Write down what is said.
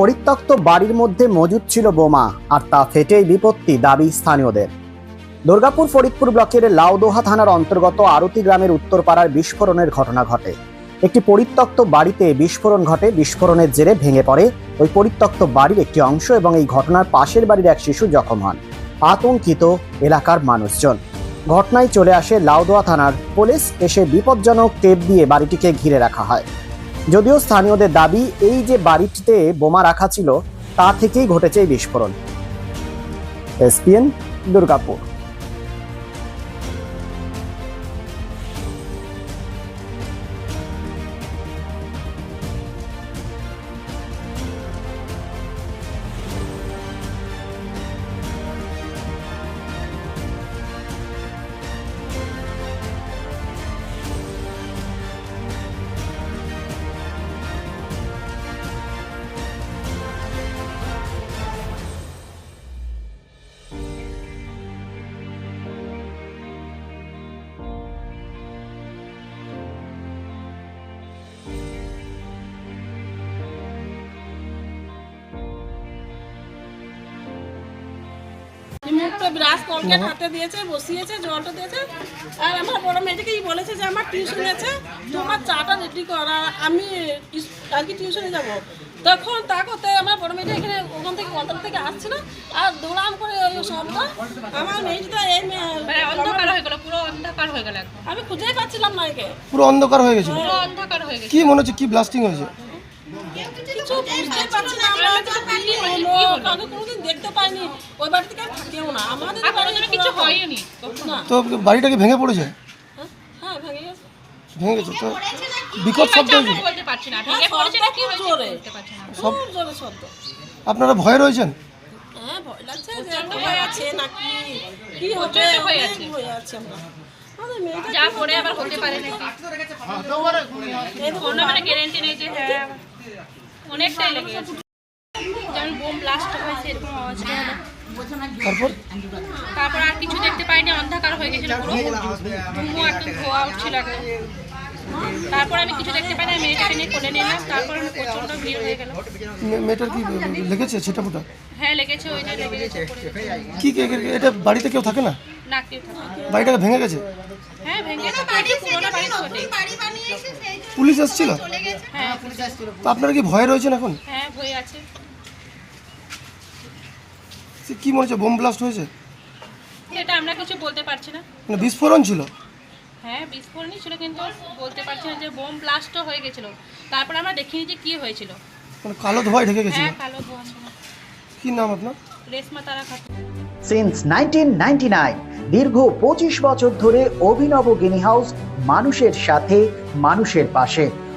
পরিত্যক্ত বাড়ির মধ্যে মজুদ ছিল বোমা, আর তা ফেটেই বিপত্তি দাবি স্থানীয়দের। দুর্গাপুর ফরিদপুর ব্লকের লাউদোহা থানার অন্তর্গত আরতি গ্রামের উত্তরপাড়ার বিস্ফোরণের ঘটনা ঘটে। একটি পরিত্যক্ত বাড়িতে বিস্ফোরণ ঘটে, বিস্ফোরণের জেরে ভেঙে পড়ে ওই পরিত্যক্ত বাড়ির একটি অংশ এবং এই ঘটনার পাশের বাড়ির এক শিশু জখম হন। আতঙ্কিত এলাকার মানুষজন। ঘটনায় চলে আসে লাউদোয়া থানার পুলিশ, এসে বিপজ্জনক টেপ দিয়ে বাড়িটিকে ঘিরে রাখা হয়। যদিও স্থানীয়দের দাবি এই যে বাড়িটিতে বোমা রাখা ছিল, তা থেকেই ঘটেছে এই বিস্ফোরণ। এসপিএন দুর্গাপুর। ব্রাশ কলকেট হাতে দিয়েছে বসিয়েছে জলটা দিয়েছে। আর আমার বড় মেয়েটাকে এই বলেছে যে আমার টিউশন আছে তোমার চাটা রেডি কর আর আমি ইস- আজকে টিউশনে যাব। তখন তা করতে আমার বড় মেয়েটা এখানে ওখান থেকে কন্ট্রোল থেকে আসছিল আর দৌড়াম করে ওই শব্দ আমার মেয়েটা এই মেয়ে- মানে অন্ধকার হয়ে গেল পুরো অন্ধকার হয়ে গেল আমি খুঁজেই পাচ্ছিলাম না একে। পুরো অন্ধকার হয়ে গেছিল। পুরো অন্ধকার হয়ে গেছে কি মনে হচ্ছে কি ব্লাস্টিং হয়েছে? কিছু বুঝতে পারছি না কি হলো? কাউকে দেখতে পাইনি। ওই বাড়ি থেকে আর থাকেও না। আমাদের আর কিছু হয়নি। না। তো বাড়িটাকে ভেঙে পড়েছে? হ্যাঁ, হ্যাঁ ভেঙে গেছে। ভেঙে গেছে তো বিকট শব্দ বলতে পারছি না। ভেঙে পড়েছে না কি হয়েছে বলতে পারছি না। খুব জোরে শব্দ। আপনারা ভয়ে রয়েছেন? হ্যাঁ ভয় লাগছে যে ভয় আছে নাকি? কি হবে? ভয় আছে। ভয় আছে আমরা। যা পরে আবার হতে পারে নাকি? কোনো মানে গ্যারেন্টি নেই যে হ্যাঁ অনেকটাই লেগে যেমন বোম ব্লাস্ট হয়েছে এরকম হলো তারপর? তারপর আর কিছু দেখতে পাইনি অন্ধকার হয়ে গেছিল পুরো। ধুমো একদম ধোয়া উঠছিল একদম। তারপর আমি কিছু দেখতে পাইনি আমি মেয়েটাকে নিয়ে কোলে নিলাম তারপর আমি প্রচণ্ড ভিড় হয়ে গেল। মেয়েটার কি লেগেছে সেটা ফোটা? হ্যাঁ লেগেছে ওই যে লেগে গেছে পড়ে গেছে। কি কে- এটা বাড়িতে কেউ থাকে না? না কেউ থাকে না। বাড়িটাকে ভেঙে গেছে? হ্যাঁ ভেঙে গেছে বাড়ি পুরোনো বাড়ি তো ওটাই। পুলিশ এসেছিল? হ্যাঁ তো আপনারা কি ভয়ে রয়েছেন এখন? হ্যাঁ ভয় আছে। কি মনে হচ্ছে বোম ব্লাস্ট হয়েছে? এটা আমরা কিছু বলতে পারছি না। মানে বিস্ফোরণ ছিল? হ্যাঁ বিস্ফোরণই ছিল কিন্তু বলতে পারছি না যে বোম ব্লাস্টও হয়ে গেছিল। তারপর আমরা দেখিনি যে কি হয়েছিল। মানে কালো ধোঁয়ায় ঢেকে গেছিল। হ্যাঁ কালো ধোঁয়া ছিল। কি নাম আপনার? রেশমা তারা খাতুন সিন্স নাইনটিন দীর্ঘ পঁচিশ বছর ধরে অভিনব গিনি হাউস মানুষের সাথে মানুষের পাশে।